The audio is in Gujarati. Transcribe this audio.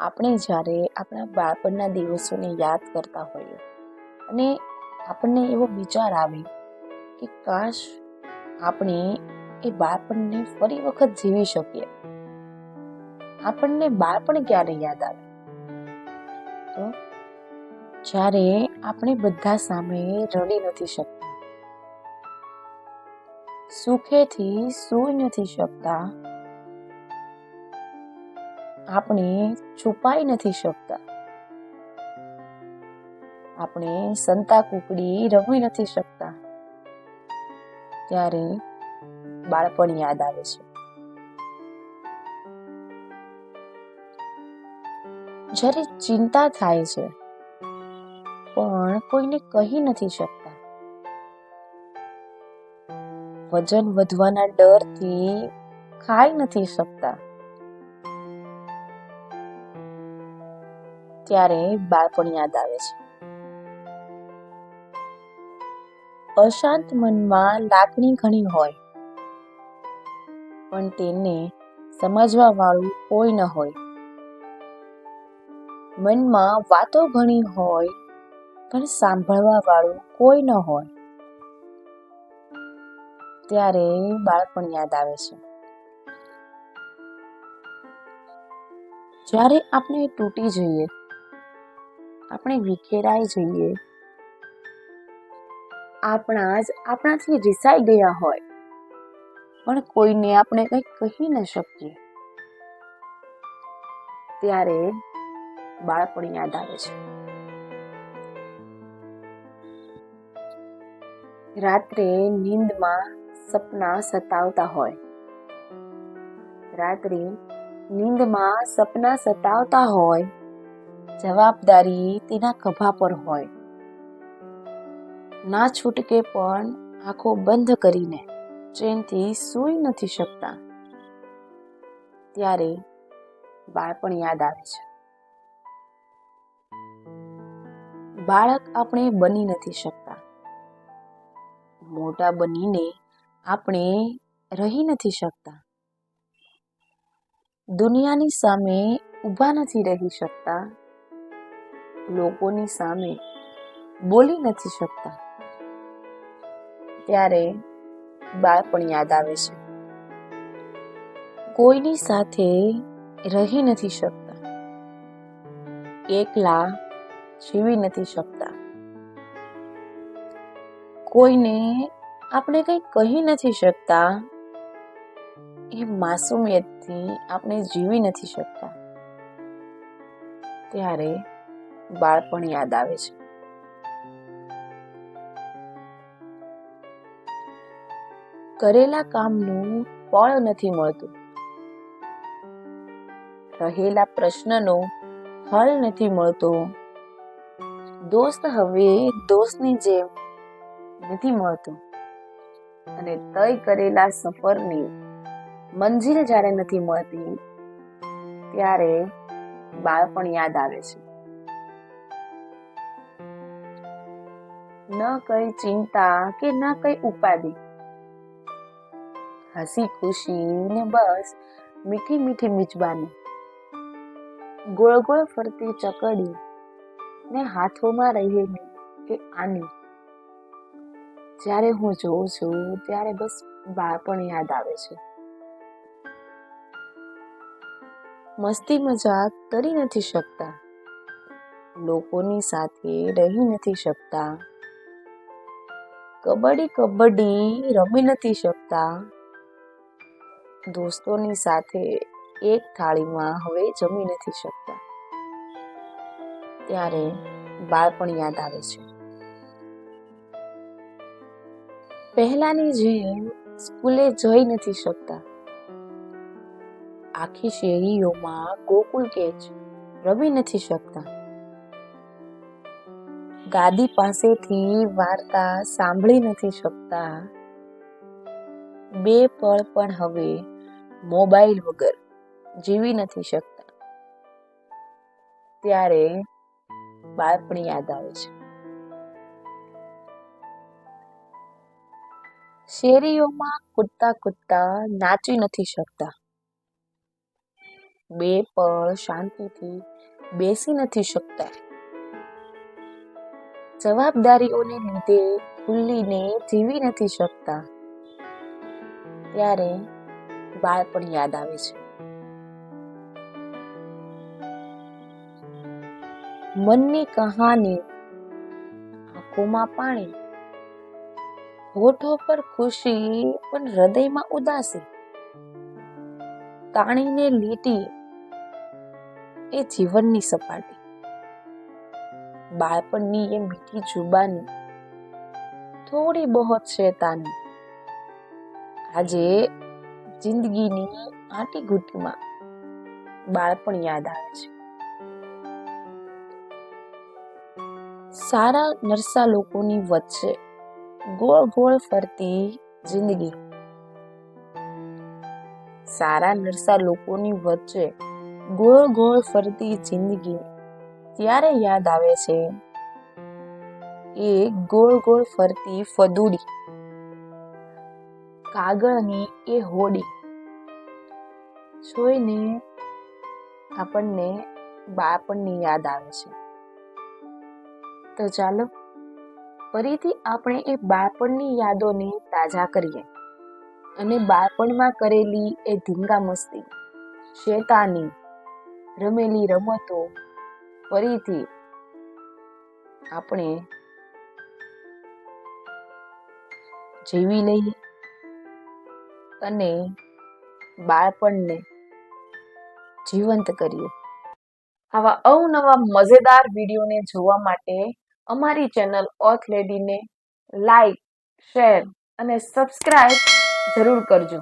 આપણે જ્યારે આપણા બાળપણના દિવસોને યાદ કરતા હોઈએ અને આપણને એવો વિચાર આવે કે કાશ આપણે એ બાળપણને ફરી વખત જીવી શકીએ. આપણને બાળપણ ક્યારે યાદ આવે? તો જ્યારે આપણે બધા સામે રડી નથી શકતા, સુખેથી સૂઈ નથી શકતા આપણે છુપાઈ નથી શકતા. આપણે સંતા કુકડી રમી નથી શકતા. ત્યારે બાળપણ યાદ આવે છે. જ્યારે ચિંતા થાય છે, પણ કોઈને કહી નથી શકતા. વજન વધવાના ડરથી ખાઈ નથી શકતા. ત્યારે બાળપણ યાદ આવે છે. અશાંત મનમાં લાગણી ઘણી હોય, પણ તેને સમજવા વાળું કોઈ ન હોય. મનમાં વાતો ઘણી હોય, પણ સાંભળવા વાળું કોઈ ન હોય. ત્યારે બાળપણ યાદ આવે છે. જ્યારે આપણે તૂટી જઈએ આપણે વિખેરાઈ જઈએ. આપણા જ આપણાથી રિસાઈ ગયા હોય. પણ કોઈને આપણે કંઈ કહી ન શકીએ. ત્યારે બાળપણ યાદ આવે છે. રાત્રે નીંદમાં સપના સતાવતા હોય. રાત્રે નીંદમાં સપના સતાવતા હોય. જવાબદારી તેના ખભા પર હોય. ના છૂટકે પણ આંખો બંધ કરીને ચેનથી સૂઈ નથી શકતા. ત્યારે બાળપણ યાદ આવે છે. બાળક આપણે બની નથી શકતા. મોટા બનીને આપણે રહી નથી શકતા. દુનિયાની સામે ઊભા નથી રહી શકતા. લોકોની સામે બોલી નથી શકતા. ત્યારે બાળપણ યાદ આવે છે. કોઈની સાથે રહી નથી શકતા. એકલા જીવી નથી શકતા. કોઈને આપણે કંઈ કહી નથી શકતા. એ માસુમિયતથી આપણે જીવી નથી શકતા. ત્યારે બાળપણ યાદ આવે છે. કરેલા કામનું ફળ નથી મળતું. રહેલા પ્રશ્નનો હલ નથી મળતો. દોસ્ત હવે દોસ્તની જેમ નથી મળતો. અને તય કરેલા સફરની મંજિલ જ્યારે નથી મળતી, ત્યારે બાળપણ યાદ આવે છે. ન કઈ ચિંતા કે ન કઈ ઉપાધિ? હસી ખુશી ને બસ મીઠી મીઠી મિજબાની. ગોળ ગોળ ફરતી ચકડી ને હાથોમાં રહેલી કે આની. જ્યારે હું જોઉં છું, ત્યારે બસ બાળપણ યાદ આવે છે. મસ્તી મજાક કરી નથી શકતા. લોકોની સાથે રહી નથી શકતા. કબડ્ડી કબડ્ડી રમી નથી શકતા. દોસ્તોની સાથે એક થાળીમાં હવે જમી નથી શકતા. ત્યારે બાળપણ યાદ આવે છે. પહેલાની જેમ સ્કૂલે જઈ નથી શકતા. આખી શેરીઓમાં ગોકુલ કેચ રમી નથી શકતા. ગાદી પાસેથી વાર્તા સાંભળી નથી શકતા. બે પળ પણ હવે મોબાઈલ વગર જીવી નથી શકતા. ત્યારે બાળપણ યાદ આવે છે. શેરીઓમાં કૂદતા કૂદતા નાચી નથી શકતા. બે પળ શાંતિથી બેસી નથી શકતા. જવાબદારીઓને લીધે ખુલ્લીને જીવી નથી શકતા. ત્યારે બાળપણ યાદ આવે છે. મનની કહાની આંખોમાં પાણી, હોઠો પર ખુશી, પણ હૃદયમાં ઉદાસી. તાણીને લીટી એ જીવનની સપાટી. બાળપણની એ મીઠી જુબાની. થોડી બહોત શેતાની આજે જિંદગીની આટી ઘૂંટીમાં બાળપણ યાદ આવે છે. સારા નરસા લોકોની વચ્ચે ગોળ ગોળ ફરતી જિંદગી. સારા નરસા લોકોની વચ્ચે ગોળ ગોળ ફરતી જિંદગી. ત્યારે યાદ આવે છે. એ ગોળ ગોળ ફરતી ફદુડી. કાગળની એ હોડી. જોઈને આપણને બાળપણની યાદ આવે છે. તો ચાલો, ફરીથી આપણે એ બાળપણની યાદોને તાજા કરીએ. અને બાળપણમાં કરેલી એ ધીંગા મસ્તી, શેતાની, રમેલી રમતો ફરીથી આપણે જીવી લઈએ અને બાળપણને જીવંત કરીએ. આવા અવનવા મજેદાર વિડીયોને જોવા માટે અમારી ચેનલ ઓથ લેડીને લાઈક, શેર અને સબસ્ક્રાઈબ જરૂર કરજો.